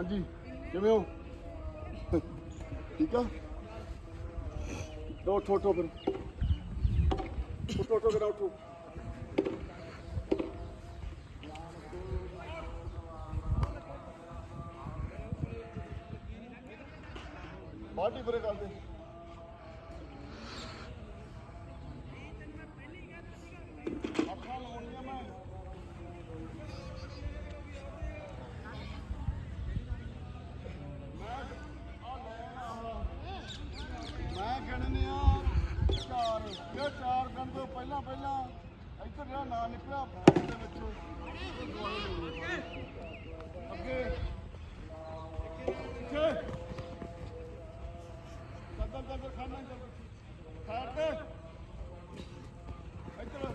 ਹਾਂਜੀ, ਕਿਵੇਂ ਹੋ? ਠੀਕ ਆ? ਦੋ ਉੱਠੋ ਉੱਠੋ ਫਿਰ। ਉੱਠੋ ਉੱਠੋ ਫਿਰ ਬਾਡੀ ਪਰੇ ਕਰ ਇਹ ਚਾਰ ਗਣ ਤੋਂ ਪਹਿਲਾਂ ਪਹਿਲਾਂ ਇੱਧਰ ਜਿਹੜਾ ਨਾਂ ਨਿਕਲਿਆ ਫੋਨ ਦੇ ਵਿੱਚੋਂ। ਉਹ ਅੱਗੇ। ਪਿੱਛੇ। ਚੱਲ ਖਾਣਾ ਚੱਲ ਸਾਈਡ ਤੇ। ਇੱਧਰ।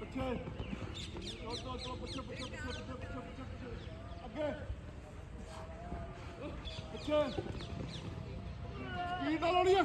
ਪਿੱਛੇ। ਚੋ ਚੋ ਚੋ ਪਿੱਛੇ ਪਿੱਛੇ ਪਿੱਛੇ ਪਿੱਛੇ ਪਿੱਛੇ ਪਿੱਛੇ। ਅੱਗੇ। ਪਿੱਛੇ। ਕੀ ਗੱਲ ਹੋਣੀ ਆ?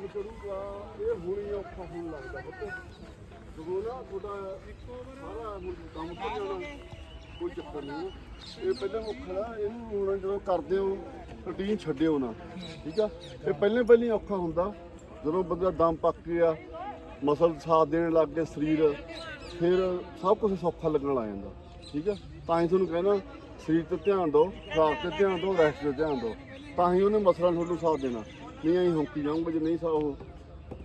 ਕਰੂਗਾ, ਇਹ ਹੁਣੀ ਔਖਾ ਹੋਣ ਲੱਗਦਾ ਬੱਤੇ ਜਦੋਂ ਨਾ ਤੁਹਾਡਾ ਸਾਰਾ ਹੁਣ ਕੰਮ ਕਰ ਜਾਣਾ, ਕੋਈ ਚੱਕਰ ਨਹੀਂ। ਇਹ ਪਹਿਲਾਂ ਔਖਾ ਇਹਨੂੰ ਹੁਣ ਜਦੋਂ ਕਰਦੇ ਹੋ ਰੂਟੀਨ ਛੱਡਿਓ ਨਾ, ਠੀਕ ਆ? ਇਹ ਪਹਿਲਾਂ ਪਹਿਲਾਂ ਔਖਾ ਹੁੰਦਾ। ਜਦੋਂ ਬੰਦਾ ਦਮ ਪੱਕ ਗਿਆ, ਮਸਲ ਸਾਥ ਦੇਣ ਲੱਗ ਗਏ ਸਰੀਰ, ਫਿਰ ਸਭ ਕੁਝ ਸੌਖਾ ਲੱਗਣ ਲੱਗ ਜਾਂਦਾ, ਠੀਕ ਆ? ਤਾਂ ਹੀ ਤੁਹਾਨੂੰ ਕਹਿਣਾ, ਸਰੀਰ ਤੇ ਧਿਆਨ ਦਿਓ ਖੁਰਾਕ ਤੇ ਧਿਆਨ ਦਿਓ ਰੈਸਟ ਤੇ ਧਿਆਨ ਦਿਓ। ਤਾਂ ਹੀ ਉਹਨੇ ਮਸਲਾਂ ਤੁਹਾਨੂੰ ਸਾਥ ਦੇਣਾ। ਨਹੀਂ, ਅਸੀਂ ਹੌਂਕੀ ਜਾਊਂਗਾ ਜੇ ਨਹੀਂ ਸਾ ਉਹ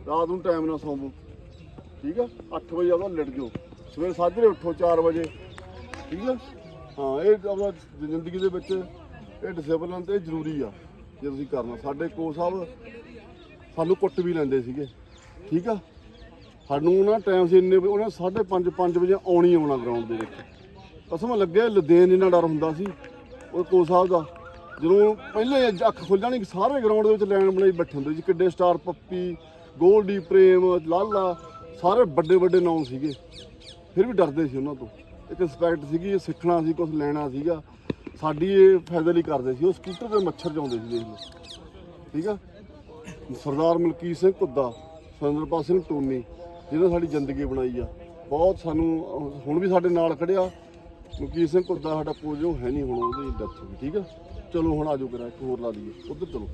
ਰਾਤ ਨੂੰ ਟਾਈਮ ਨਾਲ ਸੌਵੋ। ਠੀਕ ਆ? 8 ਵਜੇ ਆਪਦਾ ਲੜ ਜਾਓ। ਸਵੇਰ ਸਾਜਰੇ ਉੱਠੋ 4 ਵਜੇ। ਠੀਕ ਆ? ਹਾਂ, ਇਹ ਆਪਦਾ ਜ਼ਿੰਦਗੀ ਦੇ ਵਿੱਚ ਇਹ ਡਿਸਪਲਿਨ ਤੇ ਜ਼ਰੂਰੀ ਆ, ਜੇ ਤੁਸੀਂ ਕਰਨਾ। ਸਾਡੇ ਕੋਚ ਸਾਹਿਬ ਸਾਨੂੰ ਕੁੱਟ ਵੀ ਲੈਂਦੇ ਸੀਗੇ। ਠੀਕ ਆ? ਸਾਨੂੰ ਨਾ ਟਾਈਮ ਸੀ ਇੰਨੇ ਵਜੇ- ਉਹਨੇ 5:30 5 ਵਜੇ ਆਉਣੀ ਆਉਣਾ ਗਰਾਊਂਡ ਦੇ ਵਿੱਚ। ਕਸਮ ਲੱਗਿਆ ਲਦੇਨ ਇੰਨਾ ਡਰ ਹੁੰਦਾ ਸੀ, ਉਹ ਕੋਚ ਸਾਹਿਬ ਦਾ। ਜਦੋਂ ਪਹਿਲੇ ਅੱਖ ਖੁੱਲ ਜਾਣੀ ਸਾਰੇ ਗਰਾਊਂਡ ਦੇ ਵਿੱਚ ਲਾਈਨ ਬਣਾਈ ਬੈਠੇ ਹੁੰਦੇ ਸੀ, ਕਿੱਡੇ ਸਟਾਰ ਪੱਪੀ ਗੋਲਡੀ ਪ੍ਰੇਮ, ਲਾਲਾ, ਸਾਰੇ ਵੱਡੇ ਵੱਡੇ ਨਾਮ ਸੀਗੇ। ਫਿਰ ਵੀ ਡਰਦੇ ਸੀ ਉਹਨਾਂ ਤੋਂ। ਇੱਕ ਰਿਸਪੈਕਟ ਸੀਗੀ, ਇਹ ਸਿੱਖਣਾ ਸੀ ਕੁਝ ਲੈਣਾ ਸੀਗਾ। ਸਾਡੀ ਇਹ ਫਾਇਦੇ ਲਈ ਕਰਦੇ ਸੀ। ਉਹ ਸਕੂਟਰ ਤੇ ਮੱਛਰ ਜਾਉਂਦੇ ਸੀ, ਦੇਖ ਲਓ। ਠੀਕ ਆ? ਸਰਦਾਰ ਮਲਕੀਤ ਸਿੰਘ ਘੁੱਦਾ ਸੁਰਿੰਦਰਪਾਲ ਸਿੰਘ ਟੋਨੀ, ਜਿਹਨੇ ਸਾਡੀ ਜ਼ਿੰਦਗੀ ਬਣਾਈ ਆ। ਬਹੁਤ ਸਾਨੂੰ, ਹੁਣ ਵੀ ਸਾਡੇ ਨਾਲ ਖੜਿਆ ਮਲਕੀਤ ਸਿੰਘ ਘੁੱਦਾ ਸਾਡਾ ਕੋਚ ਉਹ ਹੈ ਨਹੀਂ ਹੁਣ, ਉਹਦੀ ਡੈਥ ਹੋ ਗਈ, ਠੀਕ ਆ? ਚਲੋ ਹੁਣ ਆਜੋ ਕਰਾਂ, ਇੱਕ ਹੋਰ ਲਾ ਦਈਏ। ਉਧਰ ਚਲੋ।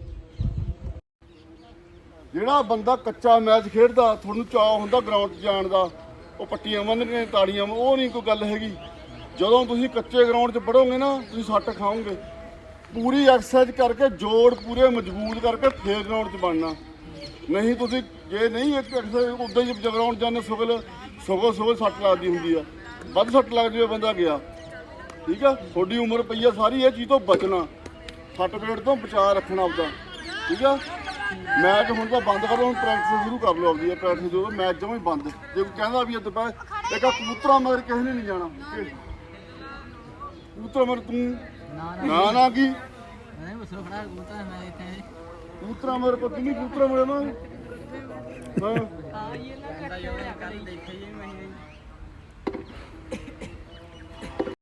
ਜਿਹੜਾ ਬੰਦਾ ਕੱਚਾ ਮੈਚ ਖੇਡਦਾ, ਤੁਹਾਨੂੰ ਚਾਅ ਹੁੰਦਾ ਗਰਾਊਂਡ 'ਚ ਜਾਣ ਦਾ, ਉਹ ਪੱਟੀਆਂ ਬੰਨ੍ਹਣੀਆਂ, ਤਾੜੀਆਂ ਉਹ ਨਹੀਂ ਕੋਈ ਗੱਲ ਹੈਗੀ। ਜਦੋਂ ਤੁਸੀਂ ਕੱਚੇ ਗਰਾਊਂਡ 'ਚ ਪੜੋਗੇ ਨਾ, ਤੁਸੀਂ ਸੱਟ ਖਾਓਗੇ। ਪੂਰੀ ਐਕਸਰਸਾਈਜ਼ ਕਰਕੇ ਜੋੜ ਪੂਰੇ ਮਜ਼ਬੂਤ ਕਰਕੇ ਫੇਰ ਗਰਾਊਂਡ 'ਚ ਬਣਨਾ। ਨਹੀਂ ਤੁਸੀਂ ਜੇ ਨਹੀਂ ਇੱਕ ਐਕਸਰਸਾਈਜ਼ ਉਦਾਂ ਹੀ ਗਰਾਊਂਡ ਜਾਂਦੇ ਸੁਗਲ ਸੁਗਲ ਸੁਗਲ ਸੱਟ ਲੱਗਦੀ ਹੁੰਦੀ ਆ। ਵੱਧ ਸੱਟ ਲੱਗ ਜਾਵੇ ਬੰਦਾ ਗਿਆ। ਠੀਕ ਆ? ਤੁਹਾਡੀ ਉਮਰ ਪਈ ਆ ਸਾਰੀ ਇਹ ਚੀਜ਼ ਤੋਂ ਬਚਣਾ। ਸੱਟ ਪੇਟ ਤੋਂ ਬਚਾ ਰੱਖਣਾ ਆਪਦਾ। ਠੀਕ ਆ? ਮੈਚ ਹੁਣ ਤਾਂ ਬੰਦ ਕਰ ਹੁਣ ਪ੍ਰੈਕਟਿਸ ਸ਼ੁਰੂ ਕਰ ਲਓ ਆਪਦੀ ਇਹ ਪ੍ਰੈਕਟਿਸ ਜਦੋਂ ਮੈਚ ਜਮਾਂ ਹੀ ਬੰਦ। ਜੇ ਕੋਈ ਕਹਿੰਦਾ ਵੀ ਇਹ ਦੁਪਹਿਰ ਇੱਕ ਕਬੂਤਰਾਂ ਮਗਰ ਕਿਸੇ ਨੇ ਨਹੀਂ ਜਾਣਾ। ਕਬੂਤਰਾਂ ਮਗਰ ਤੂੰ? ਨਾ ਨਾ। ਕੀ? ਨਹੀਂ ਬਸ ਖੜਾ ਗੁੰਤਾ ਮੈਂ ਇੱਥੇ। ਕਬੂਤਰਾਂ ਮਗਰ ਕੋ ਵੀ ਕਬੂਤਰਾਂ ਮਗਰ ਨਾ? ਹਾਂ ਕਹਿੰਦਾ ਯਾਰ ਕੱਲ ਦੇਖੇ ਜੀ